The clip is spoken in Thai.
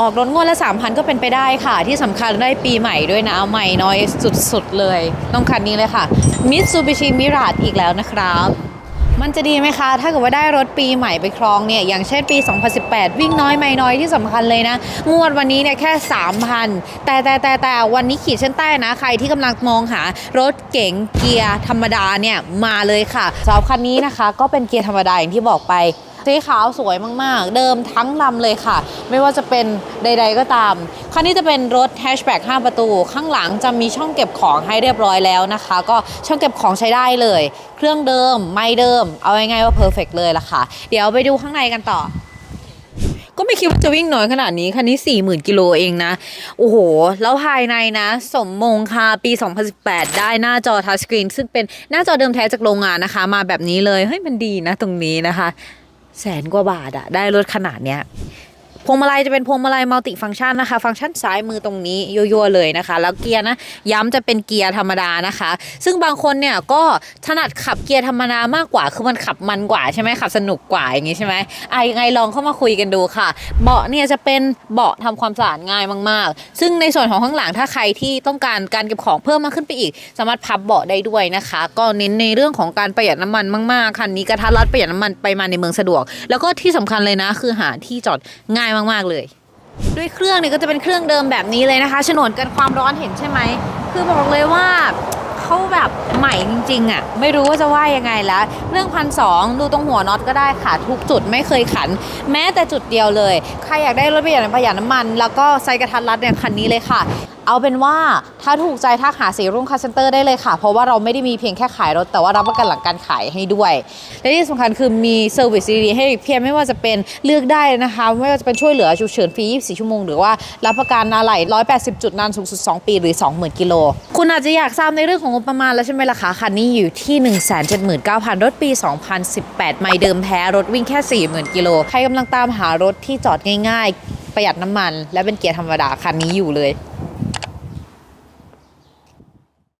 ออกรถงวดละ 3,000 ก็เป็นไปได้ค่ะ ที่สำคัญได้ปีใหม่ด้วยนะ ใหม่น้อยสุดๆเลย ต้องคันนี้เลยค่ะ Mitsubishi Mirage อีกแล้วนะครับมันจะดีไหมคะ ถ้าเกิดว่าได้รถปีใหม่ไปครองเนี่ย อย่างเช่นปี 2018 วิ่งน้อยไม่น้อยที่สำคัญเลยนะ งวดวันนี้เนี่ยแค่ 3,000 แต่แต่แต่แต่วันนี้ขีดเส้นใต้นะ ใครที่กำลังมองหารถเก๋งเกียร์ธรรมดาเนี่ย มาเลยค่ะสำหรับคันนี้นะคะ ก็เป็นเกียร์ธรรมดาอย่างที่บอกไปสีขาวสวยมากๆ เดิมทั้งลำเลยค่ะ ไม่ว่าจะเป็นใด ๆก็ตาม คันนี้จะเป็นรถแฮชแบ็ก5ประตู ข้างหลังจะมีช่องเก็บของให้เรียบร้อยแล้วนะคะ ก็ช่องเก็บของใช้ได้เลย เครื่องเดิมไม่เดิม เอาง่ายๆว่าเพอร์เฟกเลยล่ะค่ะ เดี๋ยวไปดูข้างในกันต่อก็ไม่คิดว่าจะวิ่งน้อยขนาดนี้ คันนี้ 40,000 กิโลเองนะ โอ้โห แล้วภายในนะ สมมงคาปี 2018 ได้หน้าจอทัชสกรีนซึ่งเป็นหน้าจอเดิมแท้จากโรงงานนะคะ มาแบบนี้เลย เฮ้ย มันดีนะตรงนี้นะคะ แสนกว่าบาทอะได้รถขนาดเนี้ย พวงมาลัยจะเป็นพวงมาลัยมัลติฟังก์ชันนะคะ ฟังก์ชันซ้ายมือตรงนี้ยั่วๆเลยนะคะ แล้วเกียร์นะย้ำจะเป็นเกียร์ธรรมดานะคะ ซึ่งบางคนเนี่ยก็ถนัดขับเกียร์ธรรมดามากกว่า คือมันขับมันกว่าใช่ไหมขับสนุกกว่าอย่างงี้ใช่ไหมอะยังไงลองเข้ามาคุยกันดูค่ะ เบาะเนี่ยจะเป็นเบาะทำความสะอาดง่ายมาก ๆ ซึ่งในส่วนของข้างหลังถ้าใครที่ต้องการการเก็บของเพิ่มมากขึ้นไปอีก สามารถพับเบาะได้ด้วยนะคะ ก็เน้นในเรื่องของการประหยัดน้ำมันมากๆคันนี้กระทัดรัดประหยัดน้ำมันไปมาในเมืองสะดวก แล้วก็ที่สำคัญเลยนะ คือหาที่จอดง่ายายมาก ๆ เลย ด้วยเครื่องเนี่ยก็จะเป็นเครื่องเดิมแบบนี้เลยนะคะฉนวนกันความร้อนเห็นใช่ไหม คือบอกเลยว่าเขาแบบใหม่จริงๆอะ่ะ ไม่รู้ว่าจะว่ายังไงแล้ว เรื่องพันสองดูตรงหัวน็อตก็ได้ค่ะ ทุกจุดไม่เคยขัน แม้แต่จุดเดียวเลย ใครอยากได้รถประหยัดประหยัดน้ำมัน แล้วก็ไซส์กระทัดรัดเนี่ยคันนี้เลยค่ะ เอาเป็นว่าถ้าถูกใจทักหาสีรุ่งคาเซนเตอร์ได้เลยค่ะ เพราะว่าเราไม่ได้มีเพียงแค่ขายรถ แต่ว่ารับประกันหลังการขายให้ด้วย และที่สำคัญคือมีเซอร์วิสดีๆให้เพียงไม่ว่าจะเป็นเลือกได้นะคะ ไม่ว่าจะเป็นช่วยเหลือฉุกเฉินฟรี 24 ชั่วโมง หรือว่ารับประกันอะไหล่180 จุดนานสูงสุด 2 ปีหรือ 20,000 กิโล คุณอาจจะอยากทราบในเรื่องของงบประมาณแล้วใช่ไหมล่ะคะคันนี้อยู่ที่ 179,000 รถปี 2018 ไม่เดิมแท้รถวิ่งแค่ 40,000 กิโลใครกำลังตามหารถที่จอดง่ายๆประหยัดน้ำมัน และเป็นเกียร์ธรรมดาคันนี้อยู่เลย